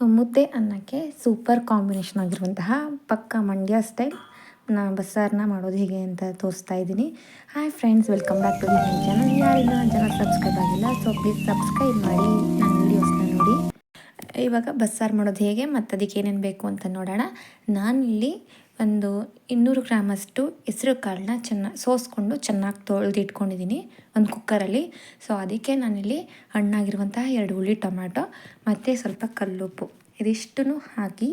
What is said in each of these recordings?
ಮುದ್ದೆ ಅನ್ನಕ್ಕೆ super combination ಆಗಿರುವಂತಹ ಪಕ್ಕ ಮಂಡ್ಯ ಸ್ಟೈಲ್ ನಾ ಬಸ್ಸಾರನ್ನ ಮಾಡೋದು ಹೇಗೆ ಅಂತ ತೋರಿಸ್ತಾ ಇದ್ದೀನಿ. Hi friends welcome back to my channel ಯಾರಿಗೂ ನನ್ನ ಚಾನಲ್ ಸಬ್ಸ್ಕ್ರೈಬ್ ಆಗಿಲ್ಲ ಸೊ ಪ್ಲೀಸ್ ಸಬ್ಸ್ಕ್ರೈಬ್ ಮಾಡಿ ನನ್ನ ವೀಡಿಯೋಸ್ನ ನೋಡಿ. ಇವಾಗ ಬಸ್ಸಾರು ಮಾಡೋದು ಹೇಗೆ ಮತ್ತು ಅದಕ್ಕೆ ಏನೇನು ಬೇಕು ಅಂತ ನೋಡೋಣ. ನಾನಿಲ್ಲಿ ಒಂದು ಇನ್ನೂರು ಗ್ರಾಮಷ್ಟು ಹೆಸರು ಕಾಳನ್ನ ಚೆನ್ನಾಗಿ ಸೋಸ್ಕೊಂಡು ಚೆನ್ನಾಗಿ ತೊಳೆದಿಟ್ಕೊಂಡಿದ್ದೀನಿ ಒಂದು ಕುಕ್ಕರಲ್ಲಿ. ಸೊ ಅದಕ್ಕೆ ನಾನಿಲ್ಲಿ ಹಣ್ಣಾಗಿರುವಂತಹ ಎರಡು ಹುಳಿ ಟೊಮ್ಯಾಟೊ ಮತ್ತು ಸ್ವಲ್ಪ ಕಲ್ಲುಪ್ಪು. ಇದಿಷ್ಟನ್ನು ಹಾಕಿ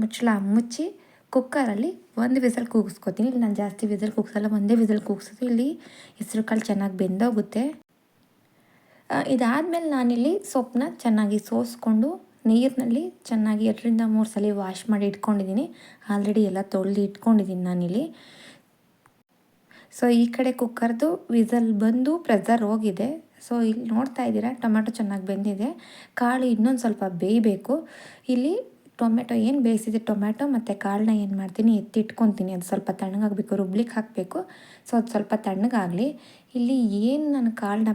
ಮುಚ್ಚಳ, ಮುಚ್ಚಿ ಕುಕ್ಕರಲ್ಲಿ ಒಂದು ವಿಸಲ್ ಕೂಗಿಸ್ಕೊತೀನಿ. ಇಲ್ಲಿ ನಾನು ಜಾಸ್ತಿ ವಿಸಲ್ ಕೂಗಿಸಲ್ಲ, ಒಂದೇ ವಿಸಲ್ ಕೂಗಿಸೋದು ಇಲ್ಲಿ ಹೆಸರು ಕಾಳು ಚೆನ್ನಾಗಿ ಬೆಂದೋಗುತ್ತೆ. ಇದಾದಮೇಲೆ ನಾನಿಲ್ಲಿ ಸೊಪ್ಪನ್ನ ಚೆನ್ನಾಗಿ ಸೋಸ್ಕೊಂಡು ನೀರಿನಲ್ಲಿ ಚೆನ್ನಾಗಿ ಎರಡರಿಂದ ಮೂರು ಸಲ ವಾಶ್ ಮಾಡಿ ಇಟ್ಕೊಂಡಿದ್ದೀನಿ. ಆಲ್ರೆಡಿ ಎಲ್ಲ ತೊಳೆದು ಇಟ್ಕೊಂಡಿದ್ದೀನಿ ನಾನಿಲ್ಲಿ. ಸೊ ಈ ಕಡೆ ಕುಕ್ಕರ್ದು ವಿಸಲ್ ಬಂದು ಪ್ರೆಸರ್ ಹೋಗಿದೆ. ಸೊ ಇಲ್ಲಿ ನೋಡ್ತಾ ಇದ್ದೀರಾ, ಟೊಮೆಟೊ ಚೆನ್ನಾಗಿ ಬೆಂದಿದೆ. ಕಾಳು ಇನ್ನೊಂದು ಸ್ವಲ್ಪ ಬೇಯಬೇಕು. ಇಲ್ಲಿ ಟೊಮೆಟೊ ಏನು ಬೇಯಿಸಿದೆ, ಟೊಮೆಟೊ ಮತ್ತು ಕಾಳನ್ನ ಏನು ಮಾಡ್ತೀನಿ, ಎತ್ತಿಟ್ಕೊತೀನಿ. ಅದು ಸ್ವಲ್ಪ ತಣ್ಣಗಾಗಬೇಕು, ರುಬ್ಲಿಕ್ಕೆ ಹಾಕಬೇಕು. ಸೊ ಅದು ಸ್ವಲ್ಪ ತಣ್ಣಗಾಗಲಿ. ಇಲ್ಲಿ ಏನು ನಾನು ಕಾಳನ್ನ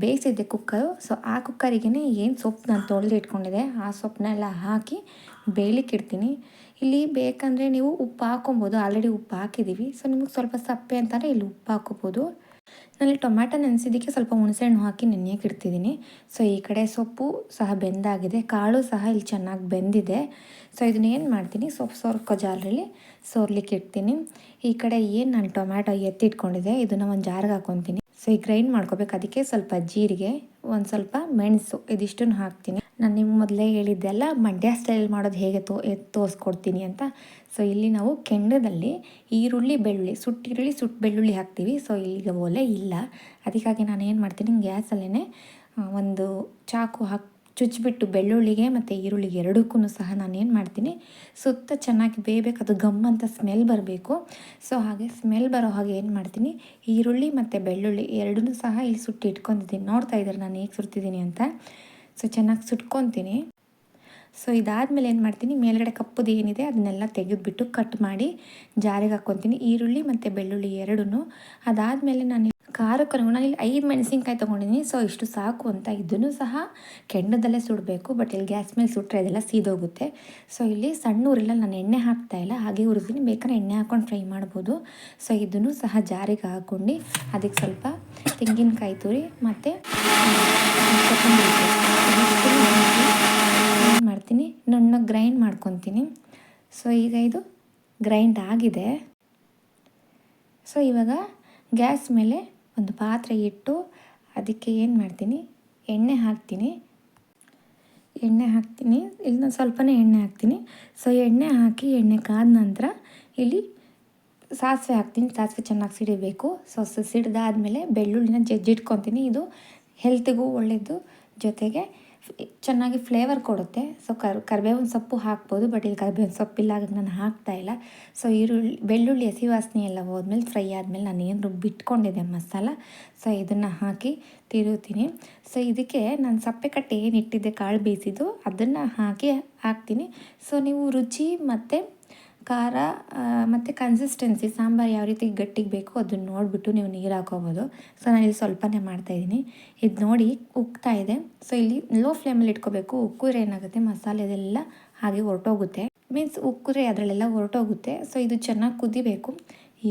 ಬೇಯಿಸಿದ್ದೆ ಕುಕ್ಕರು. ಸೊ ಆ ಕುಕ್ಕರಿಗೆ ಏನು ಸೊಪ್ಪು ನಾನು ತೊಳೆದು ಇಟ್ಕೊಂಡಿದ್ದೆ ಆ ಸೊಪ್ಪನ್ನೆಲ್ಲ ಹಾಕಿ ಬೇಯಲಿಕ್ಕೆ ಇಡ್ತೀನಿ ಇಲ್ಲಿ ಬೇಕಂದರೆ ನೀವು ಉಪ್ಪು ಹಾಕೊಬೋದು ಆಲ್ರೆಡಿ ಉಪ್ಪು ಹಾಕಿದ್ದೀವಿ ಸೊ ನಿಮಗೆ ಸ್ವಲ್ಪ ಸಪ್ಪೆ ಅಂತಾರೆ ಇಲ್ಲಿ ಉಪ್ಪು ಹಾಕೋಬೋದು ನಾನಲ್ಲಿ ಟೊಮ್ಯಾಟೊ ನೆನೆಸಿದ್ದಕ್ಕೆ ಸ್ವಲ್ಪ ಹುಣಸೆಹಣ್ಣು ಹಾಕಿ ನೆನೆಯಕ್ಕೆ ಇಡ್ತಿದ್ದೀನಿ ಸೊ ಈ ಕಡೆ ಸೊಪ್ಪು ಸಹ ಬೆಂದಾಗಿದೆ. ಕಾಳು ಸಹ ಇಲ್ಲಿ ಚೆನ್ನಾಗಿ ಬೆಂದಿದೆ. ಸೊ ಇದನ್ನ ಏನು ಮಾಡ್ತೀನಿ? ಸೊಪ್ಪು ಸೋರ್ಕೋ ಜಾರಲ್ಲಿ ಸೋರ್ಲಿಕ್ಕೆ ಇಡ್ತೀನಿ ಈ ಕಡೆ ಏನು ನಾನು ಟೊಮ್ಯಾಟೊ ಎತ್ತಿಟ್ಕೊಂಡಿದ್ದೆ, ಇದನ್ನು ಒಂದು ಜಾರ್ಗೆ ಹಾಕೊತೀನಿ. ಸೊ ಈ ಗ್ರೈಂಡ್ ಮಾಡ್ಕೋಬೇಕು. ಅದಕ್ಕೆ ಸ್ವಲ್ಪ ಜೀರಿಗೆ, ಒಂದು ಸ್ವಲ್ಪ ಮೆಣಸು ಇದಿಷ್ಟನ್ನು ಹಾಕ್ತೀನಿ. ನಾನು ನಿಮ್ಗೆ ಮೊದಲೇ ಹೇಳಿದ್ದೆಲ್ಲ ಮಂಡ್ಯ ಸ್ಟೈಲ್ ಮಾಡೋದು ಹೇಗೆ ತೋ ತೋರಿಸ್ಕೊಡ್ತೀನಿ ಅಂತ. ಸೊ ಇಲ್ಲಿ ನಾವು ಕೆಂಡದಲ್ಲಿ ಈರುಳ್ಳಿ, ಬೆಳ್ಳುಳ್ಳಿ ಸುಟ್ಟಿರುಳ್ಳಿ ಸುಟ್ಟು ಬೆಳ್ಳುಳ್ಳಿ ಹಾಕ್ತೀವಿ. ಸೊ ಇಲ್ಲಿಗೆ ಒಲೆ ಇಲ್ಲ. ಅದಕ್ಕಾಗಿ ನಾನು ಏನು ಮಾಡ್ತೀನಿ ಗ್ಯಾಸಲ್ಲೇ ಒಂದು ಚಾಕು ಹಾಕಿ ಚುಚ್ಚಿಬಿಟ್ಟು ಬೆಳ್ಳುಳ್ಳಿಗೆ ಮತ್ತು ಈರುಳ್ಳಿಗೆ ಎರಡಕ್ಕೂ ಸಹ ನಾನು ಏನು ಮಾಡ್ತೀನಿ, ಸುತ್ತ ಚೆನ್ನಾಗಿ ಬೇಯಬೇಕು, ಅದು ಗಮ್ ಅಂತ ಸ್ಮೆಲ್ ಬರಬೇಕು. ಸೊ ಹಾಗೆ ಸ್ಮೆಲ್ ಬರೋ ಹಾಗೆ ಏನು ಮಾಡ್ತೀನಿ, ಈರುಳ್ಳಿ ಮತ್ತು ಬೆಳ್ಳುಳ್ಳಿ ಎರಡನ್ನೂ ಸಹ ಇಲ್ಲಿ ಸುಟ್ಟು ಇಟ್ಕೊಂಡಿದ್ದೀನಿ. ನೋಡ್ತಾ ಇದ್ದಾರೆ ನಾನು ಹೇಗೆ ಸುಡ್ತಿದ್ದೀನಿ ಅಂತ? ಸೊ ಚೆನ್ನಾಗಿ ಸುಟ್ಕೊತೀನಿ. ಸೊ ಇದಾದಮೇಲೆ ಏನು ಮಾಡ್ತೀನಿ, ಮೇಲ್ಗಡೆ ಕಪ್ಪುದು ಏನಿದೆ ಅದನ್ನೆಲ್ಲ ತೆಗೆದುಬಿಟ್ಟು ಕಟ್ ಮಾಡಿ ಜಾರಿಗೆ ಹಾಕ್ಕೊತೀನಿ ಈರುಳ್ಳಿ ಮತ್ತು ಬೆಳ್ಳುಳ್ಳಿ ಎರಡೂ ಅದಾದಮೇಲೆ ನಾನು ಖಾರಕ್ಕೆ ಇಲ್ಲಿ ಐದು ಮೆಣಸಿನ್ಕಾಯಿ ತೊಗೊಂಡಿದ್ದೀನಿ ಸೊ ಇಷ್ಟು ಸಾಕು ಅಂತ. ಇದನ್ನು ಸಹ ಕೆಂಡದಲ್ಲೇ ಸುಡಬೇಕು ಬಟ್ ಇಲ್ಲಿ ಗ್ಯಾಸ್ ಮೇಲೆ ಸುಟ್ಟರೆ ಅದೆಲ್ಲ ಸೀದೋಗುತ್ತೆ. ಸೊ ಇಲ್ಲಿ ಸಣ್ಣ ಊರಿಲ್ಲ ನಾನು ಎಣ್ಣೆ ಹಾಕ್ತಾ ಇಲ್ಲ. ಹಾಗೆ ಉರಿದೀನಿ. ಬೇಕಾದ್ರೆ ಎಣ್ಣೆ ಹಾಕ್ಕೊಂಡು ಫ್ರೈ ಮಾಡ್ಬೋದು. ಸೊ ಇದನ್ನು ಸಹ ಜಾರಿಗೆ ಹಾಕ್ಕೊಂಡು ಅದಕ್ಕೆ ಸ್ವಲ್ಪ ತೆಂಗಿನಕಾಯಿ ತುರಿ ಮತ್ತು ಮಾಡ್ತೀನಿ. ನನ್ನ ಗ್ರೈಂಡ್ ಮಾಡ್ಕೊತೀನಿ. ಸೊ ಈಗ ಇದು ಗ್ರೈಂಡ್ ಆಗಿದೆ. ಸೊ ಇವಾಗ ಗ್ಯಾಸ್ ಮೇಲೆ ಒಂದು ಪಾತ್ರೆ ಇಟ್ಟು ಅದಕ್ಕೆ ಏನು ಮಾಡ್ತೀನಿ? ಎಣ್ಣೆ ಹಾಕ್ತೀನಿ. ಎಣ್ಣೆ ಹಾಕ್ತೀನಿ. ಇಲ್ಲಿ ಸ್ವಲ್ಪನೇ ಎಣ್ಣೆ ಹಾಕ್ತೀನಿ. ಸೊ ಎಣ್ಣೆ ಹಾಕಿ ಎಣ್ಣೆ ಕಾದ ನಂತರ ಇಲ್ಲಿ ಸಾಸಿವೆ ಹಾಕ್ತೀನಿ. ಸಾಸಿವೆ ಚೆನ್ನಾಗಿ ಸಿಡಿಬೇಕು. ಸೊ ಸಿಡಿದಾದ್ಮೇಲೆ ಬೆಳ್ಳುಳ್ಳಿನ ಜಜ್ಜಿಟ್ಕೊತೀನಿ. ಇದು ಹೆಲ್ತಿಗೂ ಒಳ್ಳೆಯದು ಜೊತೆಗೆ ಚೆನ್ನಾಗಿ ಫ್ಲೇವರ್ ಕೊಡುತ್ತೆ. ಸೊ ಕರ್, ಕರ್ಬೇವಿನ ಸೊಪ್ಪು ಹಾಕ್ಬೋದು ಬಟ್ ಇಲ್ಲಿ ಕರಿಬೇವಿನ ಸೊಪ್ಪಿಲ್ಲ ಹಾಗಾಗಿ ನಾನು ಹಾಕ್ತಾಯಿಲ್ಲ ಸೊ ಈರುಳ್ಳಿ, ಬೆಳ್ಳುಳ್ಳಿ, ಹಸಿ ವಾಸನೆ ಎಲ್ಲ ಹೋದ್ಮೇಲೆ ಫ್ರೈ ಆದಮೇಲೆ ನಾನು ಏನು ರುಬ್ಬಿಟ್ಕೊಂಡಿದ್ದೆ ಮಸಾಲ ಸೊ ಇದನ್ನು ಹಾಕಿ ತಿರುತ್ತೀನಿ ಸೊ ಇದಕ್ಕೆ ನಾನು ಸಪ್ಪೆ ಕಟ್ಟೆ ಏನು ಇಟ್ಟಿದ್ದೆ, ಕಾಳು ಬೇಯಿಸಿದ್ದು, ಅದನ್ನು ಹಾಕಿ ಹಾಕ್ತೀನಿ. ಸೊ ನೀವು ರುಚಿ ಮತ್ತು ಖಾರ ಮತ್ತು ಕನ್ಸಿಸ್ಟೆನ್ಸಿ ಸಾಂಬಾರು ಯಾವ ರೀತಿ ಗಟ್ಟಿಗೆ ಬೇಕೋ ಅದನ್ನು ನೋಡಿಬಿಟ್ಟು ನೀವು ನೀರು ಹಾಕೋಬೋದು. ಸೊ ನಾನು ಇಲ್ಲಿ ಸ್ವಲ್ಪನೇ ಮಾಡ್ತಾಯಿದ್ದೀನಿ ಇದು ನೋಡಿ ಉಕ್ತಾ ಇದೆ. ಸೊ ಇಲ್ಲಿ ಲೋ ಫ್ಲೇಮಲ್ಲಿ ಇಟ್ಕೋಬೇಕು. ಉಕ್ಕಿದ್ರೆ ಏನಾಗುತ್ತೆ? ಮಸಾಲೆದೆಲ್ಲ ಹಾಗೆ ಹೊರಟೋಗುತ್ತೆ. ಮೀನ್ಸ್ ಉಕ್ಕಿದ್ರೆ ಅದರಲ್ಲೆಲ್ಲ ಹೊರಟೋಗುತ್ತೆ. ಸೊ ಇದು ಚೆನ್ನಾಗಿ ಕುದಿಬೇಕು.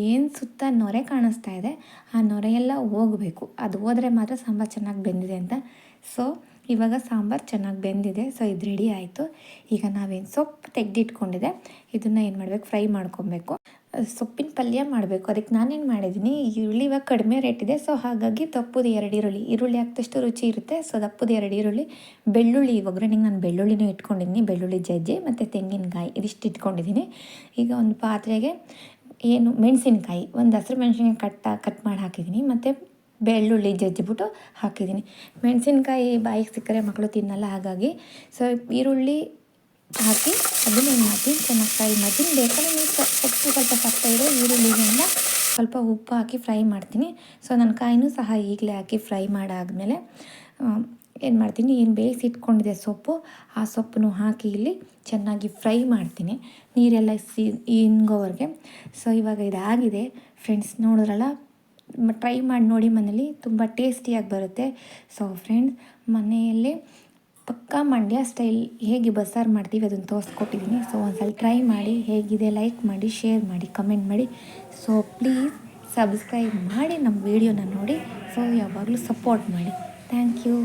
ಏನು ಸುತ್ತ ನೊರೆ ಕಾಣಿಸ್ತಾ ಇದೆ. ಆ ನೊರೆಯೆಲ್ಲ ಹೋಗಬೇಕು. ಅದು ಹೋದರೆ ಮಾತ್ರ ಸಾಂಬಾರು ಚೆನ್ನಾಗಿ ಬೆಂದಿದೆ ಅಂತ. ಸೊ ಇವಾಗ ಸಾಂಬಾರು ಚೆನ್ನಾಗಿ ಬೆಂದಿದೆ, ಸೊ ಇದು ರೆಡಿ ಆಯಿತು. ಈಗ ನಾವೇನು ಸೊಪ್ಪು ತೆಗೆದಿಟ್ಕೊಂಡಿದೆ, ಇದನ್ನು ಏನು ಮಾಡಬೇಕು, ಫ್ರೈ ಮಾಡ್ಕೊಬೇಕು. ಸೊಪ್ಪಿನ ಪಲ್ಯ ಮಾಡಬೇಕು. ಅದಕ್ಕೆ ನಾನೇನು ಮಾಡಿದ್ದೀನಿ ಈರುಳ್ಳಿ ಇವಾಗ ಕಡಿಮೆ ರೇಟ್ ಇದೆ, ಸೊ ಹಾಗಾಗಿ ತಪ್ಪುದು ಎರಡು ಈರುಳ್ಳಿ. ಈರುಳ್ಳಿ ಹಾಕ್ದಷ್ಟು ರುಚಿ ಇರುತ್ತೆ, ಸೊ ದಪ್ಪದ ಎರಡು ಈರುಳ್ಳಿ. ಬೆಳ್ಳುಳ್ಳಿ ಒಗ್ಗರಣೆಗೆ ನಾನು ಬೆಳ್ಳುಳ್ಳಿನೂ ಇಟ್ಕೊಂಡಿದ್ದೀನಿ ಬೆಳ್ಳುಳ್ಳಿ ಜಜ್ಜಿ ಮತ್ತು ತೆಂಗಿನಕಾಯಿ ಇದಿಷ್ಟು ಇಟ್ಕೊಂಡಿದ್ದೀನಿ ಈಗ ಒಂದು ಪಾತ್ರೆಗೆ ಏನು, ಮೆಣಸಿನ್ಕಾಯಿ, ಒಂದು ಹಸಿರು ಮೆಣಸಿನ್ಕಾಯಿ ಕಟ್ಟ ಕಟ್ ಮಾಡಿ ಹಾಕಿದ್ದೀನಿ ಮತ್ತು ಬೆಳ್ಳುಳ್ಳಿ ಜಜ್ಜಿಬಿಟ್ಟು ಹಾಕಿದ್ದೀನಿ. ಮೆಣಸಿನ್ಕಾಯಿ ಬಾಯಿಗೆ ಸಿಕ್ಕರೆ ಮಕ್ಕಳು ತಿನ್ನಲ್ಲ, ಹಾಗಾಗಿ ಸೊ ಈರುಳ್ಳಿ ಹಾಕಿ ಅದನ್ನು ಏನು ಮಾಡ್ತೀನಿ, ಚೆನ್ನಾಗಿ ಫ್ರೈ ಮಾಡ್ತೀನಿ. ಬೇಕಾದ್ರೆ ನೀವು ಸೊಪ್ಪು ಸ್ವಲ್ಪ ಸಪ್ಪ ಇರೋ ಈರುಳ್ಳಿಯಿಂದ ಸ್ವಲ್ಪ ಉಪ್ಪು ಹಾಕಿ ಫ್ರೈ ಮಾಡ್ತೀನಿ. ಸೊ ನನ್ನ ಕಾಯಿನೂ ಸಹ ಈಗಲೇ ಹಾಕಿ ಫ್ರೈ ಮಾಡಾದಮೇಲೆ ಏನು ಮಾಡ್ತೀನಿ, ಏನು ಬೇಯಿಸಿ ಇಟ್ಕೊಂಡಿದೆ ಸೊಪ್ಪು, ಆ ಸೊಪ್ಪನ್ನು ಹಾಕಿ ಇಲ್ಲಿ ಚೆನ್ನಾಗಿ ಫ್ರೈ ಮಾಡ್ತೀನಿ. ನೀರೆಲ್ಲ ಸಿ, ಇಂಗೋವರೆಗೆ. ಸೊ ಇವಾಗ ಇದಾಗಿದೆ. ಫ್ರೆಂಡ್ಸ್ ನೋಡಿದ್ರಲ್ಲ ಟ್ರೈ ಮಾಡಿ ನೋಡಿ ಮನೇಲಿ ತುಂಬ ಟೇಸ್ಟಿಯಾಗಿ ಬರುತ್ತೆ. ಸೊ ಫ್ರೆಂಡ್ಸ್ ಮನೆಯಲ್ಲಿ ಪಕ್ಕಾ ಮಂಡ್ಯ ಸ್ಟೈಲ್ ಹೇಗೆ ಬಸ್ಸಾರು ಮಾಡ್ತೀವಿ ಅದನ್ನು ತೋರಿಸ್ಕೊಟ್ಟಿದ್ದೀನಿ. ಸೊ ಒಂದ್ಸಲ ಟ್ರೈ ಮಾಡಿ ಹೇಗಿದೆ ಲೈಕ್ ಮಾಡಿ ಶೇರ್ ಮಾಡಿ ಕಮೆಂಟ್ ಮಾಡಿ. ಸೊ ಪ್ಲೀಸ್ ಸಬ್ಸ್ಕ್ರೈಬ್ ಮಾಡಿ ನಮ್ಮ ವೀಡಿಯೋನ ನೋಡಿ. ಸೊ ಯಾವಾಗಲೂ ಸಪೋರ್ಟ್ ಮಾಡಿ. Thank you